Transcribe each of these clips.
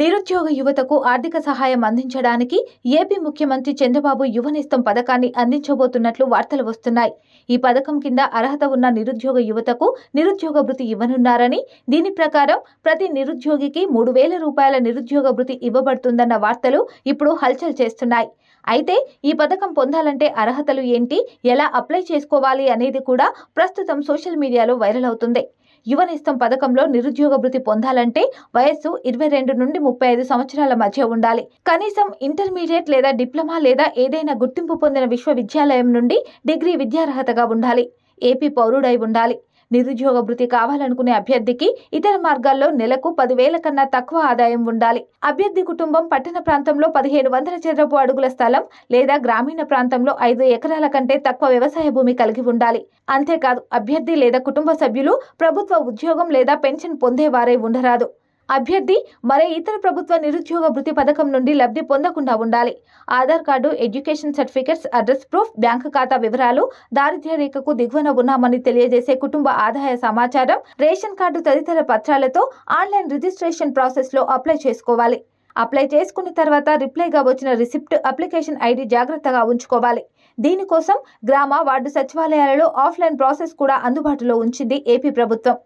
నిరుద్యోగ యువతకు ఆర్థిక సహాయం అందించడానికి ఏపీ ముఖ్యమంత్రి చంద్రబాబు యువనేస్తం పథకాన్ని అందించబోతున్నట్లు వార్తలు వస్తున్నాయి. ఈ పథకం కింద అర్హత ఉన్న నిరుద్యోగ యువతకు నిరుద్యోగ భృతి ఇవ్వనున్నారని దీని ప్రకారం ప్రతి నిరుద్యోగికి మూడు వేల రూపాయల నిరుద్యోగ భృతి ఇవ్వబడుతుందన్న వార్తలు ఇప్పుడు హల్చల్ చేస్తున్నాయి. అయితే ఈ పథకం పొందాలంటే అర్హతలు ఏంటి ఎలా అప్లై చేసుకోవాలి అనేది కూడా ప్రస్తుతం సోషల్ మీడియాలో వైరల్ అవుతుంది. యువనేస్తం పథకంలో నిరుద్యోగ భృతి పొందాలంటే వయస్సు ఇరవై రెండు నుండి ముప్పై ఐదు సంవత్సరాల మధ్య ఉండాలి. కనీసం ఇంటర్మీడియట్ లేదా డిప్లొమా లేదా ఏదైనా గుర్తింపు పొందిన విశ్వవిద్యాలయం నుండి డిగ్రీ విద్యార్హతగా ఉండాలి. ఏపీ పౌరుడై ఉండాలి. నిరుద్యోగ భృతి కావాలనుకునే అభ్యర్థికి ఇతర మార్గాల్లో నెలకు పదివేల కన్నా తక్కువ ఆదాయం ఉండాలి. అభ్యర్థి కుటుంబం పట్టణ ప్రాంతంలో పదిహేను వందల చదరపు అడుగుల స్థలం లేదా గ్రామీణ ప్రాంతంలో ఐదు ఎకరాల కంటే తక్కువ వ్యవసాయ భూమి కలిగి ఉండాలి. అంతేకాదు అభ్యర్థి లేదా కుటుంబ సభ్యులు ప్రభుత్వ ఉద్యోగం లేదా పెన్షన్ పొందేవారై ఉండరాదు. అభ్యర్థి మరే ఇతర ప్రభుత్వ నిరుద్యోగ వృత్తి పథకం నుండి లబ్ధి పొందకుండా ఉండాలి. Aadhaar card education certificates address proof bank ఖాతా వివరాలు దారిద్ర్య రేఖకు దిగువన ఉన్నామని తెలియజేసే కుటుంబ ఆదాయ సమాచారం రేషన్ కార్డు తదితర పత్రాలతో ఆన్లైన్ రిజిస్ట్రేషన్ ప్రాసెస్లో అప్లై చేసుకోవాలి. అప్లై చేసుకున్న తర్వాత రిప్లైగా వచ్చిన రిసిప్ట్ అప్లికేషన్ ఐడి జాగ్రత్తగా ఉంచుకోవాలి. దీనికోసం గ్రామ వార్డు సచివాలయాలలో ఆఫ్లైన్ ప్రాసెస్ కూడా అందుబాటులో ఉంచింది ఏపీ ప్రభుత్వం.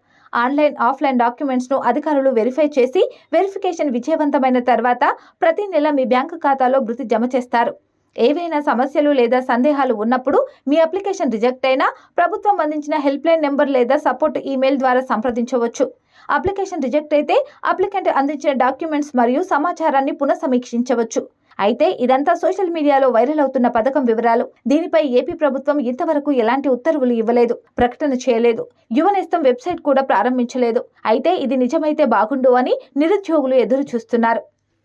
ఆన్లైన్ ఆఫ్లైన్ డాక్యుమెంట్స్ను అధికారులు వెరిఫై చేసి వెరిఫికేషన్ విజయవంతమైన తర్వాత ప్రతి నెల మీ బ్యాంకు ఖాతాలో భృతి జమ చేస్తారు. ఏవైనా సమస్యలు లేదా సందేహాలు ఉన్నప్పుడు మీ అప్లికేషన్ రిజెక్ట్ అయినా ప్రభుత్వం అందించిన హెల్ప్లైన్ నెంబర్ లేదా సపోర్ట్ ఈమెయిల్ ద్వారా సంప్రదించవచ్చు. అప్లికేషన్ రిజెక్ట్ అయితే అప్లికెంట్ అందించిన డాక్యుమెంట్స్ మరియు సమాచారాన్ని పునఃసమీక్షించవచ్చు. అయితే ఇదంతా సోషల్ మీడియాలో వైరల్ అవుతున్న పథకం వివరాలు. దీనిపై ఏపీ ప్రభుత్వం ఇంతవరకు ఎలాంటి ఉత్తర్వులు ఇవ్వలేదు ప్రకటన చేయలేదు. యువనేస్తం వెబ్సైట్ కూడా ప్రారంభించలేదు. అయితే ఇది నిజమైతే బాగుండు అని నిరుద్యోగులు ఎదురు చూస్తున్నారు